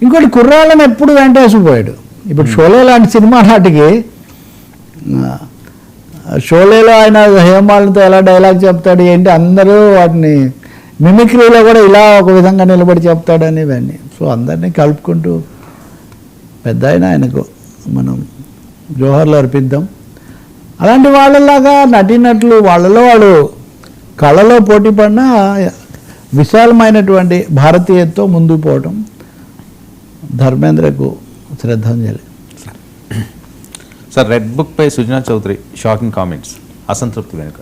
ఇంకోటి కుర్రాళ్ళని ఎప్పుడు వెంటేసిపోయాడు ఇప్పుడు షోలే లాంటి సినిమా నాటికి షోలేలో ఆయన హేమాలతో ఎలా డైలాగ్ చెప్తాడు ఏంటి అందరూ వాటిని మిమిక్రీలో కూడా ఇలా ఒక విధంగా నిలబడి చెప్తాడని ఇవన్నీ సో అందరినీ కలుపుకుంటూ పెద్ద ఆయన ఆయనకు మనం జోహర్లు అర్పిద్దాం. అలాంటి వాళ్ళలాగా నటినట్లు వాళ్ళలో వాళ్ళు కళలో పోటీ పడిన విశాలమైనటువంటి భారతీయతతో ముందుకు పోవటం ధర్మేంద్రకు శ్రద్ధాంజలి. సార్ రెడ్ బుక్ పై సుజనా చౌదరి షాకింగ్ కామెంట్స్. అసంతృప్తి వెనుక.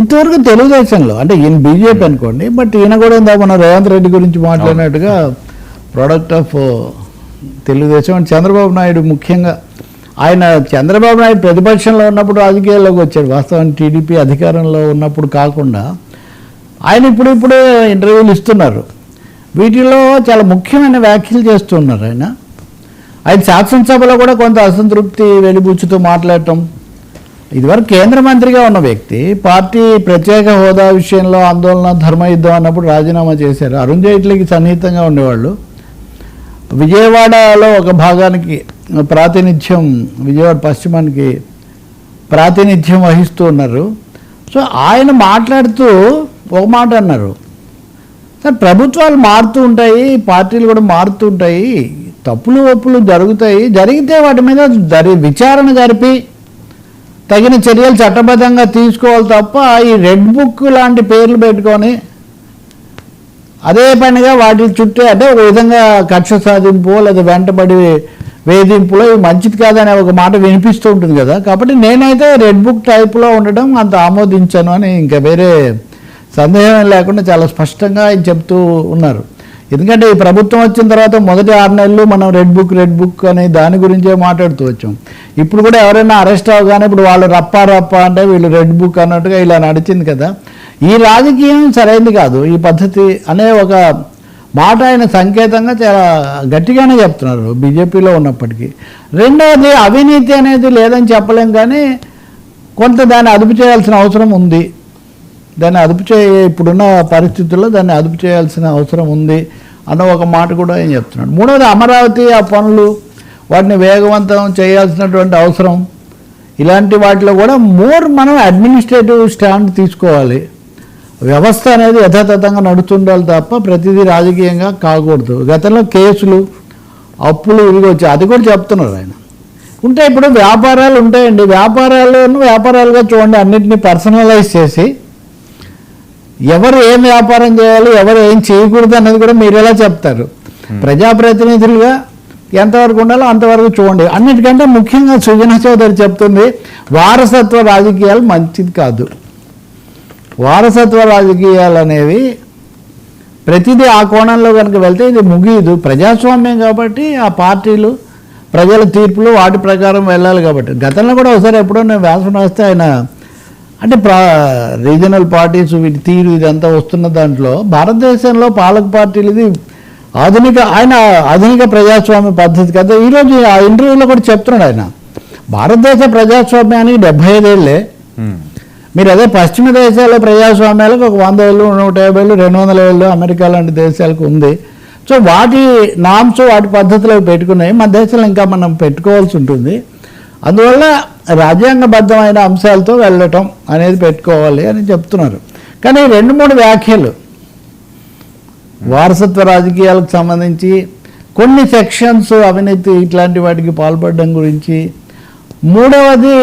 ఇంతవరకు తెలుగుదేశంలో అంటే ఈయన బీజేపీ అనుకోండి బట్ ఈయన కూడా ఇందాక మన రేవంత్ రెడ్డి గురించి మాట్లాడినట్టుగా product of Telugu Desam and Chandrababu Naidu ముఖ్యంగా ఆయన చంద్రబాబు నాయుడు ప్రతిపక్షంలో ఉన్నప్పుడు రాజకీయాల్లోకి వచ్చాడు. వాస్తవానికి టీడీపీ అధికారంలో ఉన్నప్పుడు కాకుండా ఆయన ఇప్పుడు ఇప్పుడు ఇంటర్వ్యూలు ఇస్తున్నారు. వీటిలో చాలా ముఖ్యమైన వ్యాఖ్యలు చేస్తున్నారు ఆయన. ఆయన శాసనసభలో కూడా కొంత అసంతృప్తి వెలిబుచ్చుతూ మాట్లాడటం. ఇదివరకు కేంద్ర మంత్రిగా ఉన్న వ్యక్తి పార్టీ ప్రత్యేక హోదా విషయంలో ఆందోళన ధర్మయుద్ధం అన్నప్పుడు రాజీనామా చేశారు. అరుణ్ జైట్లీకి సన్నిహితంగా ఉండేవాళ్ళు. విజయవాడలో ఒక భాగానికి ప్రాతినిధ్యం విజయవాడ పశ్చిమానికి ప్రాతినిధ్యం వహిస్తూ ఉన్నారు. సో ఆయన మాట్లాడుతూ ఒక మాట అన్నారు. కానీ ప్రభుత్వాలు మారుతూ ఉంటాయి పార్టీలు కూడా మారుతూ ఉంటాయి. తప్పులు ఒప్పులు జరుగుతాయి. జరిగితే వాటి మీద జరి విచారణ జరిపి తగిన చర్యలు చట్టబద్ధంగా తీసుకోవాలి తప్ప ఈ రెడ్ బుక్ లాంటి పేర్లు పెట్టుకొని అదే పనిగా వాటి చుట్టే అంటే ఒక విధంగా కక్ష సాధింపు లేదా వెంటబడి వేధింపులో ఇవి మంచిది కాదనే ఒక మాట వినిపిస్తూ ఉంటుంది కదా. కాబట్టి నేనైతే రెడ్ బుక్ టైప్లో ఉండడం అంత ఆమోదించాను అని ఇంకా వేరే సందేహం లేకుండా చాలా స్పష్టంగా ఆయన చెప్తూ ఉన్నారు. ఎందుకంటే ఈ ప్రభుత్వం వచ్చిన తర్వాత మొదటి ఆరు నెలలు మనం రెడ్ బుక్ రెడ్ బుక్ అని దాని గురించే మాట్లాడుతూ వచ్చాం. ఇప్పుడు కూడా ఎవరైనా అరెస్ట్ అవగానే ఇప్పుడు వాళ్ళు రప్పా రప్ప అంటే వీళ్ళు రెడ్ బుక్ అన్నట్టుగా ఇలా నడిచింది కదా. ఈ రాజకీయం సరైనది కాదు. ఈ పద్ధతి అనే ఒక మాట ఆయన సంకేతంగా చాలా గట్టిగానే చెప్తున్నారు బీజేపీలో ఉన్నప్పటికీ. రెండవది అవినీతి అనేది లేదని చెప్పలేం కానీ కొంత దాన్ని అదుపు చేయాల్సిన అవసరం ఉంది. దాన్ని అదుపు చేయ ఇప్పుడున్న పరిస్థితుల్లో దాన్ని అదుపు చేయాల్సిన అవసరం ఉంది అన్న ఒక మాట కూడా ఆయన చెప్తున్నాడు. మూడవది అమరావతి ఆ పనులు వాటిని వేగవంతం చేయాల్సినటువంటి అవసరం. ఇలాంటి వాటిలో కూడా మోర్ మనం అడ్మినిస్ట్రేటివ్ స్టాండ్ తీసుకోవాలి. వ్యవస్థ అనేది యథాతథంగా నడుచుండాలి తప్ప ప్రతిదీ రాజకీయంగా కాకూడదు. గతంలో కేసులు అప్పులు ఇవి అది కూడా చెప్తున్నారు ఆయన. ఉంటే ఇప్పుడు వ్యాపారాలు ఉంటాయండి. వ్యాపారాలను వ్యాపారాలుగా చూడండి అన్నింటినీ పర్సనలైజ్ చేసి ఎవరు ఏం వ్యాపారం చేయాలి ఎవరు ఏం చేయకూడదు అన్నది కూడా మీరు ఎలా చెప్తారు? ప్రజాప్రతినిధులుగా ఎంతవరకు ఉండాలో అంతవరకు చూడండి. అన్నిటికంటే ముఖ్యంగా సుజనా చౌదరి చెప్తుంది వారసత్వ రాజకీయాలు మంచిది కాదు. వారసత్వ రాజకీయాలు అనేవి ప్రతిదీ ఆ కోణంలో కనుక వెళ్తే ఇది ముగియదు. ప్రజాస్వామ్యం కాబట్టి ఆ పార్టీలు ప్రజల తీర్పులు వాటి ప్రకారం వెళ్ళాలి కాబట్టి. గతంలో కూడా ఒకసారి ఎప్పుడో నేను వ్యాసం రాస్తే ఆయన అంటే ప్రా రీజనల్ పార్టీస్ వీటి తీరు ఇదంతా వస్తున్న దాంట్లో భారతదేశంలో పాలక పార్టీలు ఇది ఆధునిక ఆయన ఆధునిక ప్రజాస్వామ్య పద్ధతి కదా. ఈరోజు ఆ ఇంటర్వ్యూలో కూడా చెప్తున్నాడు ఆయన. భారతదేశ ప్రజాస్వామ్యానికి డెబ్బై ఐదేళ్ళే. Hmm. మీరు అదే పశ్చిమ దేశాల ప్రజాస్వామ్యాలకు ఒక వంద ఏళ్ళు నూట యాభై ఏళ్ళు రెండు వందల ఏళ్ళు అమెరికా లాంటి దేశాలకు ఉంది. సో వాటి నామ్స్ వాటి పద్ధతులు పెట్టుకున్నాయి. మన దేశంలో ఇంకా మనం పెట్టుకోవాల్సి ఉంటుంది. అందువల్ల రాజ్యాంగబద్ధమైన అంశాలతో వెళ్ళటం అనేది పెట్టుకోవాలి అని చెప్తున్నారు. కానీ రెండు మూడు వ్యాఖ్యలు వారసత్వ రాజకీయాలకు సంబంధించి కొన్ని సెక్షన్స్ అవినీతి ఇట్లాంటి వాటికి పాల్పడడం గురించి. మూడవది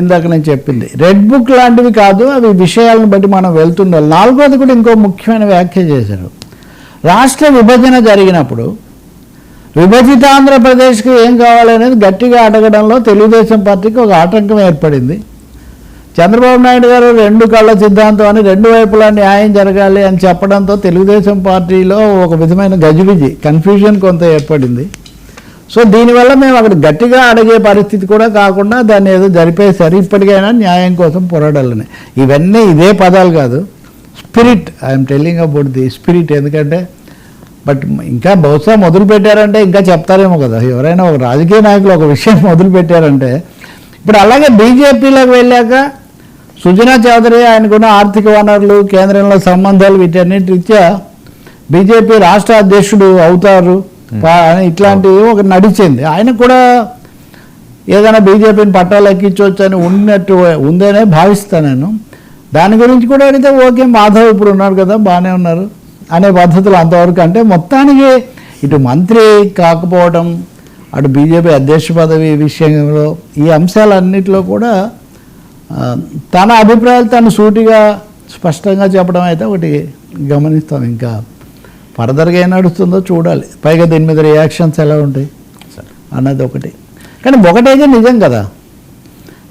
ఇందాక నేను చెప్పింది రెడ్ బుక్ లాంటివి కాదు అవి విషయాలను బట్టి మనం వెళ్తుండాలి. నాలుగోది కూడా ఇంకో ముఖ్యమైన వ్యాఖ్య చేశారు. రాష్ట్ర విభజన జరిగినప్పుడు విభజిత ఆంధ్రప్రదేశ్కి ఏం కావాలనేది గట్టిగా అడగడంలో తెలుగుదేశం పార్టీకి ఒక ఆటంకం ఏర్పడింది. చంద్రబాబు నాయుడు గారు రెండు కళ్ళ సిద్ధాంతం అని రెండు వైపులా న్యాయం జరగాలి అని చెప్పడంతో తెలుగుదేశం పార్టీలో ఒక విధమైన గజిబిజి కన్ఫ్యూజన్ కొంత ఏర్పడింది. సో దీనివల్ల మేము అక్కడ గట్టిగా అడిగే పరిస్థితి కూడా కాకుండా దాన్ని ఏదో జరిపేశారు ఇప్పటికైనా న్యాయం కోసం పోరాడాలని. ఇవన్నీ ఇదే పదాలు కాదు. Spirit I'm telling about the spirit ఎందుకంటే బట్ ఇంకా బహుశా మొదలు పెట్టారంటే ఇంకా చెప్తారేమో కదా. ఎవరైనా ఒక రాజకీయ నాయకులు ఒక విషయం మొదలు పెట్టారంటే. ఇప్పుడు అలాగే బీజేపీలోకి వెళ్ళాక సుజనా చౌదరి ఆయనకున్న ఆర్థిక వనరులు కేంద్రంలో సంబంధాలు వీటన్నిటి రీత్యా బీజేపీ రాష్ట్ర అధ్యక్షుడు అవుతారు. ఇట్లాంటివి ఒక నడిచింది. ఆయన కూడా ఏదైనా బీజేపీని పట్టాలు ఎక్కించవచ్చు అని ఉన్నట్టు ఉందనే భావిస్తాను నేను. దాని గురించి కూడా అడిగితే ఓకే మాధవ్ ఇప్పుడు ఉన్నారు కదా బాగానే ఉన్నారు. అనే పద్ధతులు అంతవరకు అంటే మొత్తానికి ఇటు మంత్రి కాకపోవడం అటు బీజేపీ అధ్యక్ష పదవి విషయంలో ఈ అంశాలన్నింటిలో కూడా తన అభిప్రాయాలు తను సూటిగా స్పష్టంగా చెప్పడం అయితే ఒకటి గమనిస్తాం. ఇంకా ఫర్దర్గా ఏం నడుస్తుందో చూడాలి. పైగా దీని మీద రియాక్షన్స్ ఎలా ఉంటాయి సార్ అన్నది ఒకటి. కానీ ఒకటైతే నిజం కదా.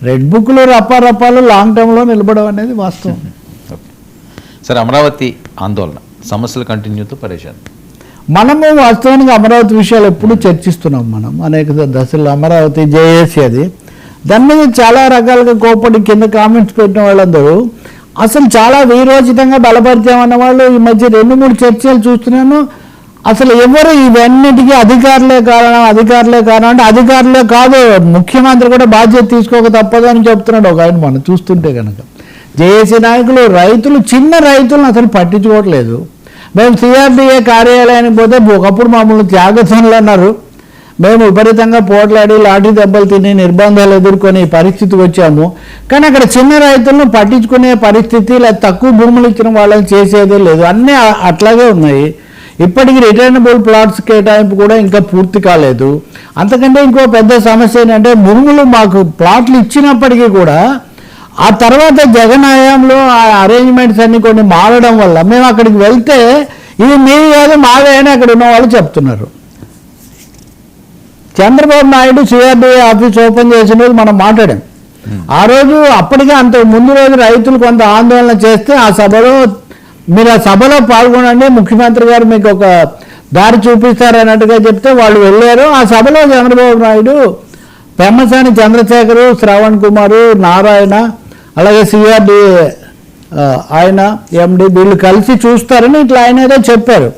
రెడ్ బుక్లు రప్పారప్పాలు లాంగ్ టర్మ్లో నిలబడడం అనేది వాస్తవం. సార్ అమరావతి ఆందోళన. సమస్యలు కంటిన్యూతో పరేషాన్ మనము వాస్తవానికి అమరావతి విషయాలు ఎప్పుడు చర్చిస్తున్నాం మనం. అనేక దశలు అమరావతి జేఏసీ అది. దాని మీద చాలా రకాలుగా కోపడి కింద కామెంట్స్ పెట్టిన వాళ్ళందరూ అసలు చాలా వీరోచితంగా బలపరిచామన్న వాళ్ళు ఈ మధ్య రెండు మూడు చర్చలు చూస్తున్నాను. అసలు ఎవరు ఇవన్నిటికీ అధికారులే కారణం అధికారులే కారణం అంటే అధికారులే కాదు. ముఖ్యమంత్రి కూడా బాధ్యత తీసుకోక తప్పదు అని చెప్తున్నాడు ఒక ఆయన మనం చూస్తుంటే కనుక జేఏసీ నాయకులు రైతులు చిన్న రైతులను అసలు పట్టించుకోవట్లేదు. మేము సిఆర్డీఏ కార్యాలయానికి పోతే ఒకప్పుడు మమ్మల్ని త్యాగతనులు అన్నారు. మేము విపరీతంగా పోట్లాడి లాఠీ దెబ్బలు తిని నిర్బంధాలు ఎదుర్కొని పరిస్థితికి వచ్చాము. కానీ అక్కడ చిన్న రైతులను పట్టించుకునే పరిస్థితి లేదా తక్కువ భూములు ఇచ్చిన వాళ్ళని చేసేదే లేదు. అన్నీ అట్లాగే ఉన్నాయి. ఇప్పటికి రిటర్నబుల్ ప్లాట్స్ కేటాయింపు కూడా ఇంకా పూర్తి కాలేదు. అంతకంటే ఇంకో పెద్ద సమస్య ఏంటంటే భూములు మాకు ప్లాట్లు ఇచ్చినప్పటికీ కూడా ఆ తర్వాత జగన్ హయాంలో ఆ అరేంజ్మెంట్స్ అన్ని కొన్ని మారడం వల్ల మేము అక్కడికి వెళ్తే ఇది మీది కాదు మావే అని అక్కడ ఉన్న వాళ్ళు చెప్తున్నారు. Chandrababu Naidu CRDA office open చేసిన రోజు మనం మాట్లాడాం. ఆ రోజు అప్పటికే అంత ముందు రోజు రైతులు కొంత ఆందోళన చేస్తే ఆ సభలో మీరు ఆ సభలో పాల్గొనండి ముఖ్యమంత్రి గారు మీకు ఒక దారి చూపిస్తారు అన్నట్టుగా చెప్తే వాళ్ళు వెళ్ళారు. ఆ సభలో చంద్రబాబు నాయుడు పెమ్మసాని చంద్రశేఖరు శ్రవణ్ కుమారు నారాయణ అలాగే సిఆర్డి ఆయన ఎండి వీళ్ళు కలిసి చూస్తారని ఇట్లా ఆయన ఏదో చెప్పారు.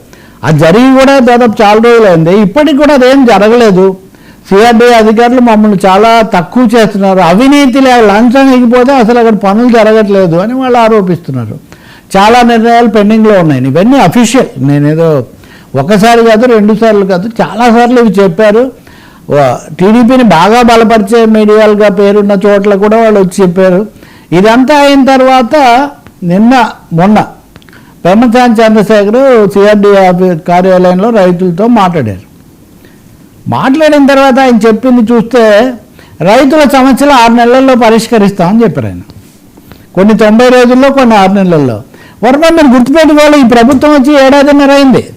అది జరిగి కూడా దాదాపు చాలా రోజులైంది. ఇప్పటికి కూడా అదేం జరగలేదు. సిఆర్డీ అధికారులు మమ్మల్ని చాలా తక్కువ చేస్తున్నారు. అవినీతి లే- లంచం ఇగిపోతే అసలు అక్కడ పనులు జరగట్లేదు అని వాళ్ళు ఆరోపిస్తున్నారు. చాలా నిర్ణయాలు పెండింగ్లో ఉన్నాయి. ఇవన్నీ అఫీషియల్. నేనేదో ఒకసారి కాదు రెండు సార్లు కాదు చాలాసార్లు ఇవి చెప్పారు. టీడీపీని బాగా బలపరిచే మీడియాలుగా పేరున్న చోట్ల కూడా వాళ్ళు వచ్చి చెప్పారు. ఇదంతా అయిన తర్వాత నిన్న మొన్న పెమ్మసాని చంద్రశేఖర్ సిఆర్డీ ఆఫీస్ కార్యాలయంలో రైతులతో మాట్లాడారు. మాట్లాడిన తర్వాత ఆయన చెప్పింది చూస్తే రైతుల సమస్యలు ఆరు నెలల్లో పరిష్కరిస్తామని చెప్పారు ఆయన. కొన్ని తొంభై రోజుల్లో కొన్ని ఆరు నెలల్లో. వర్మ మీరు గుర్తుపెట్టుకోవాలి ఈ ప్రభుత్వం వచ్చి ఏడాదిన్నర అయింది.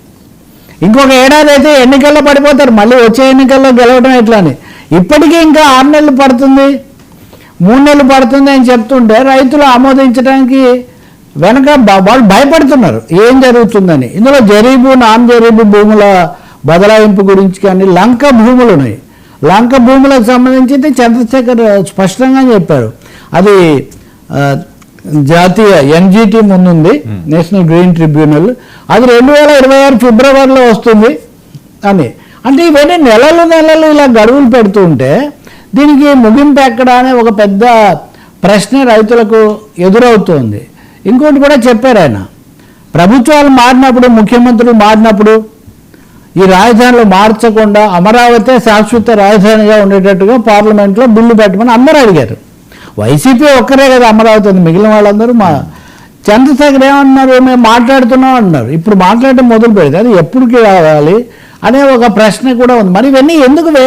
ఇంకొక ఏడాది అయితే ఎన్నికల్లో పడిపోతారు. మళ్ళీ వచ్చే ఎన్నికల్లో గెలవడం ఎట్లా అని. ఇప్పటికీ ఇంకా ఆరు నెలలు పడుతుంది. మూడు నెలలు పడుతుంది అని చెప్తుంటే రైతులు ఆమోదించడానికి వెనక వాళ్ళు భయపడుతున్నారు. ఏం జరుగుతుందని? ఇందులో జరీబు నాన్ జరీబు భూముల బదలాయింపు గురించి కానీ లంక భూములు ఉన్నాయి. లంక భూములకు సంబంధించి చంద్రశేఖర్ స్పష్టంగా చెప్పారు. అది జాతీయ ఎన్జిటి ముందుంది నేషనల్ గ్రీన్ ట్రిబ్యునల్. అది రెండు వేల ఇరవై ఆరు ఫిబ్రవరిలో వస్తుంది అని. అంటే ఇవన్నీ నెలలు నెలలు ఇలా గడువులు పెడుతూ ఉంటే దీనికి ముగింపు ఎక్కడ అనే ఒక పెద్ద ప్రశ్న రైతులకు ఎదురవుతోంది. ఇంకోటి కూడా చెప్పారు ఆయన. ప్రభుత్వాలు మారినప్పుడు ముఖ్యమంత్రులు మారినప్పుడు ఈ రాజధానులు మార్చకుండా అమరావతి శాశ్వత రాజధానిగా ఉండేటట్టుగా పార్లమెంట్లో బిల్లు పెట్టమని అందరూ అడిగారు. వైసీపీ ఒక్కరే కదా అమరావతి ఉంది. మిగిలిన వాళ్ళందరూ మా చంద్రశేఖర్ ఏమన్నారు? మేము మాట్లాడుతున్నాం అన్నారు. ఇప్పుడు మాట్లాడటం మొదలు పెడితే అది ఎప్పటికి రావాలి అనే ఒక ప్రశ్న కూడా ఉంది. మరి ఇవన్నీ ఎందుకు